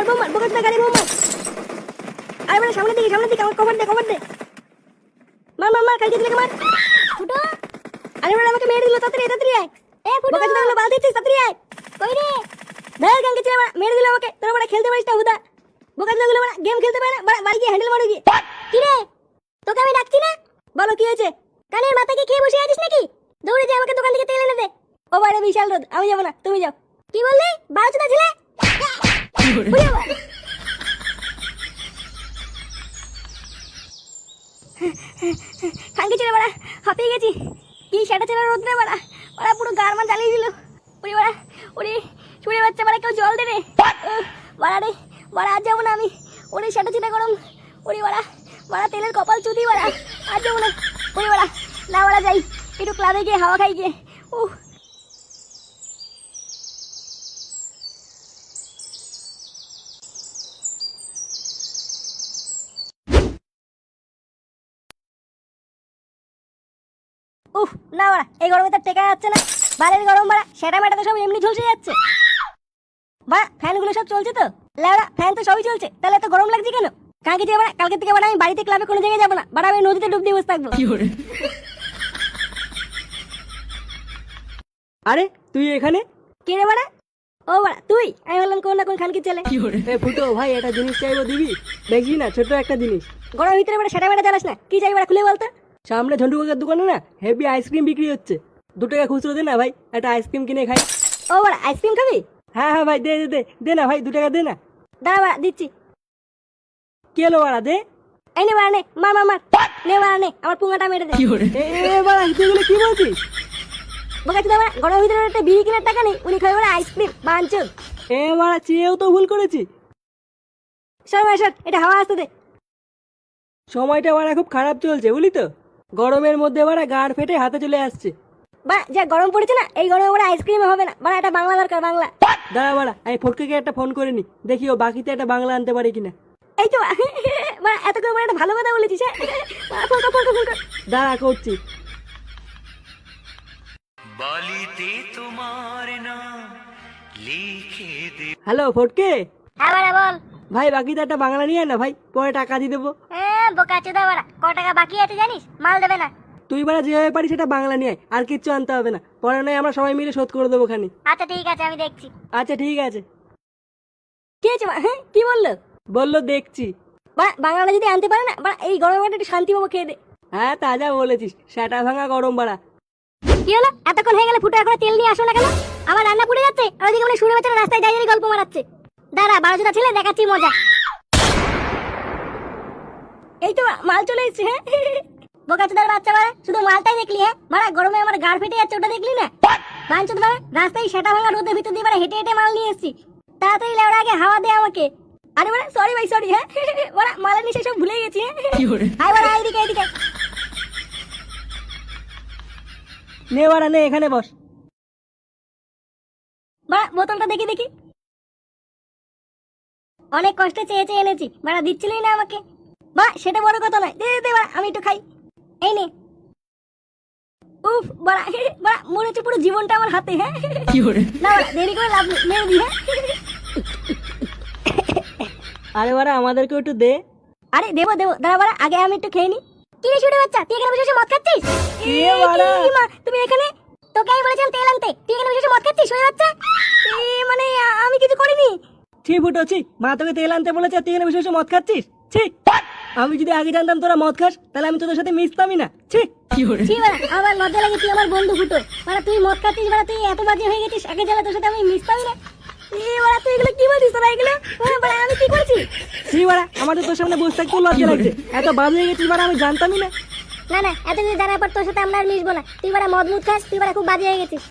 মার বোম মার বোকাচোদা গাড়ি মার আরে মানে সামনে দিকে সামনে দিকে আমার কভার দে কভার দে। মার মার মার কালকে দিলে মার ফুটো। আরে মানে আমাকে মেরে দিল তাড়াতাড়ি তাড়াতাড়ি আয়। এ ফুটো। বোকাচোদা গুলো বাল দিচ্ছিস তাড়াতাড়ি আয়। কই রে? ধর কালকে ছেলে মার দিল আমাকে। তোরা বড় খেলতে পারিস না হুদা বোকাচোদা গুলো বড় গেম খেলতে পারে না বড় গিয়ে হ্যান্ডেল মারো গিয়ে। কি রে? তোকে আমি ডাকছি না? বলো কি হয়েছে? কানের মাথাকে খেয়ে বসে আছিস নাকি? দৌড়ে যা আমাকে দোকান থেকে তেল এনে দে। ও বাইরে বিশাল রোদ আমি যাব না তুমি যাও। কি বললি? বারো চোদা ছেলে? বাবা। খাঙ্কি বাড়া হাঁপিয়ে গেছি। কি সেটা ছেলে রোদ বাড়া? ওরা পুরো গার মান জ্বালিয়ে দিল। ওরে বাড়া ওরে ছুড়ে বাচ্চা বাড়া কেউ জল দে রে উহ, বাড়া রে বাড়া আজ যাব না আমি। ওরে সেটা ছেলে গরম। ওরে বাড়া বাড়া তেলের কপাল চুদি বাড়া। আজ যাব না। ওরে বাড়া না বাড়া যাই। একটু ক্লাবে গিয়ে হাওয়া খাই গিয়ে। উহ উফ না বাড়া এই গরমে তো টেকা যাচ্ছে না। বাইরের গরম বাড়া সেটা মেটা তো সব এমনি ঝলসে যাচ্ছে। বা ফ্যানগুলো সব চলছে তো? লেওড়া ফ্যান তো সবই চলছে তাহলে এত গরম লাগছে কেন? কালকে যে বাড়া কালকে থেকে বাড়া আমি বাড়িতে ক্লাবে কোনো জায়গায় যাব না। বাড়া আমি নদীতে ডুব দিয়ে বসে থাকব। আরে তুই এখানে? কে রে বাড়া? ও বাড়া তুই? আমি বললাম কোন না কোন খানকি এ ফুটো ভাই একটা জিনিস চাইব দিবি? দেখছি না ছোট একটা জিনিস। গরমের ভিতরে বাড়া সেটা মেটা জ্বালাস না। কি চাই বাড়া খুলে বলতো? সামনে ঝন্টু কাকার দোকানে না হেভি আইসক্রিম বিক্রি হচ্ছে। দু টাকা খুচরো দে না ভাই একটা আইসক্রিম কিনে খাই। ও বাড়া আইসক্রিম খাবি? হ্যাঁ হ্যাঁ ভাই দে দে দে দে না ভাই দু টাকা দে না। দাঁড়া বাড়া দিচ্ছি। কে এলো বাড়া দে। এই নে বাড়া নে মার মার মার। নে বাড়া নে আমার পুঙ্গাটা মেরে দে। এ এ, বাড়া তুই এগুলো কি বলছিস? বোকা চুদা বাড়া গরমের ভিতরে একটা বিড়ি কেনার টাকা নেই উনি খাবে বাড়া আইসক্রিম বাঞ্চুর এ বাড়া চেয়েও তো ভুল করেছি ভাই সর এটা হাওয়া আসতে দে। সময়টা বাড়া খুব খারাপ চলছে বুঝলি তো? গরমের মধ্যে বাড়া গাড় ফেটে হাতে চলে আসছে। বা যা গরম পড়েছে না এই গরমে বড় আইসক্রিম হবে না। বাড়া এটা বাংলা দরকার বাংলা। দাঁড়া বাড়া আমি ফটকে একটা ফোন করে নি। দেখি ও বাকিতে একটা বাংলা আনতে পারে কিনা। এই তো বাড়া এত করে বড় একটা ভালো কথা বলেছিস হ্যাঁ? ফোন কর, ফোন কর, ফোন কর। দাঁড়া করছি। বালিতে তোমার নাম লিখে দে। হ্যালো ফটকে। হ্যাঁ বাড়া বল। ভাই বাকিতে একটা বাংলা নিয়ে না ভাই। পরে টাকা দিয়ে দেবো। হ্যাঁ। বোকা চুদা বাড়া ক টাকা বাকি আছে জানিস? মাল দেবে না। তুই বাড়া যেভাবে পারিস সেটা বাংলা নিয়ে আয় আর কিচ্ছু আনতে হবে না। পরে নয় আমরা সবাই মিলে শোধ করে দেবো খানি আচ্ছা ঠিক আছে আমি দেখছি। আচ্ছা ঠিক আছে। কি মা? হ্যাঁ কি বলল? বলল দেখছি। বাড়া বাংলা যদি আনতে পারে না বাড়া এই গরমে একটু শান্তি পাবো খেয়ে দে। হ্যাঁ তাজা বলেছিস সেটা ভাঙা গরম বাড়া কি হলো? এতক্ষণ হয়ে গেলে ফুটো এখন তেল নিয়ে আসো না কেন? আমার রান্না পুড়ে যাচ্ছে? আর ওদিকে মানে শুনে বাচ্চারা রাস্তায় দাঁড়িয়ে দাঁড়িয়ে গল্প মারাচ্ছে। দাঁড়া বারো জোড়া ছেলে দেখাচ্ছি মজা। এই তো মাল চলে এসছে হ্যাঁ? বোকাচোদার বাচ্চা মারা শুধু মালটাই দেখলি হ্যাঁ? মারা গরমে আমার গাড় ফেটে যাচ্ছে ওটা দেখলি না? বাঞ্চুদ মারা রাস্তায় সেটা ভাঙা রোদের ভিতর দিয়ে হেঁটে হেঁটে মাল নিয়ে এসেছি। তাড়াতাড়ি লেওড়া আগে হাওয়া দে আমাকে। আরে মারা সরি ভাই সরি হ্যাঁ? মারা মালের নিচে সব ভুলে গেছি হ্যাঁ? মারা এইদিকে এইদিকে নে বাড়া নে এখানে বস। বা বোতলটা দেখি দেখি। অনেক কষ্টে চেয়ে চেয়ে এনেছি। বাড়া দিচ্ছিলই না আমাকে? বা সেটা বড় কথা নয়। দে দে, বাড়া, আমি একটু খাই। এই নে। উফ বাড়া বাড়া মনে হচ্ছে পুরো জীবনটা আমার হাতে হ্যাঁ? না দেরি করে লাভ নেই মেরে দি হ্যাঁ? আরে বাড়া আমাদেরকে একটু দে। আরে দেবো দেবো দাঁড়া বাড়া আগে আমি একটু খেয়ে নি। কি রে শুনে বাচ্চা তুই এখানে বসে বসে মদ খাচ্ছিস? এ মা, তুমি এখানে? তোকে আমি বলেছিলাম তেল আনতে। তুই এখানে বসে বসে মদ খাচ্ছিস শুনে বাচ্চা? এ, মানে আমি কিছু করিনি। ছি ফুটো ছি। মা তোকে তেল আনতে বলেছে তুই এখানে বসে বসে মদ খাচ্ছিস? ছি। আমি যদি আগে জানতাম তোরা মদ খাস তাহলে আমি তোদের সাথে মিশতামই না। ছি। আমার লজ্জা লাগে তুই আমার বন্ধু ফুটো। মানে তুই মদ খাচ্ছিস বাড়া তুই এত বাজে হয়ে গেছিস আগে জানা তোর সাথে আমি মিশতামই না। তুই এগুলো কি বলছিস তোরা এগুলো? আমি কি করছি? ছি বাড়া আমার তোর সামনে বসে থাকতে লজ্জা লাগছে। এত বাজে হয়ে গেছিস বাড়া আমি জানতামই না। না না এত কিছু জানার পর তোর সাথে আমরা আর মিশবো না। তুই বাড়া মদ মুদ খাস তুই বাড়া খুব বাজে হয়ে গেছিস।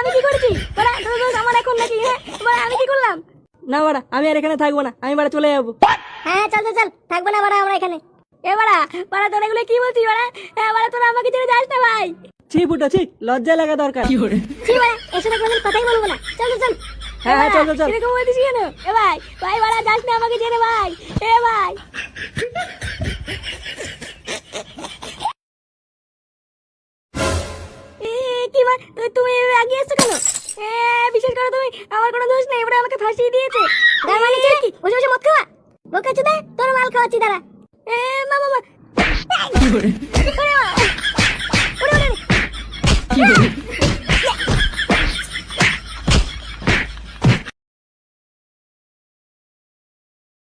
আমি কি করেছি? বাড়া তোর দোষ আমার এখন নাকি হ্যাঁ? আমি কি করলাম? না বাড়া আমি আর এখানে থাকব না আমি বাড়া চলে যাব। হ্যাঁ চল চল চল। থাকব না বাড়া আমরা এখানে। এ বাড়া বাড়া তোরা এগুলো কি বলছিস বাড়া? হ্যাঁ বাড়া তোরা আমাকে ছেড়ে যাস না ভাই। ছি ফুটো ছি লজ্জা লাগা দরকার। ছি বাড়া সাথে কোনোদিন কথাই বলব না। চল চল চল। হ্যাঁ, হ্যাঁ, চল, চল, চল। এরকম বলছিস কেন? এ ভাই ভাই বাড়া যাস না আমাকে ছেড়ে ভাই। এ ভাই। কি তুমি এসছো কেন? বিশ্বাস করো তুমি আমার কোনো দোষ নেই এবারে আমাকে ফাঁসিয়ে দিয়েছে। তার মানে কি কি? বসে বসে মদ খাওয়া? বোকা চুদা তোর মাল খাওয়াচ্ছি দাঁড়া। এ মামা মা কি করে ওরে ওরে ওরে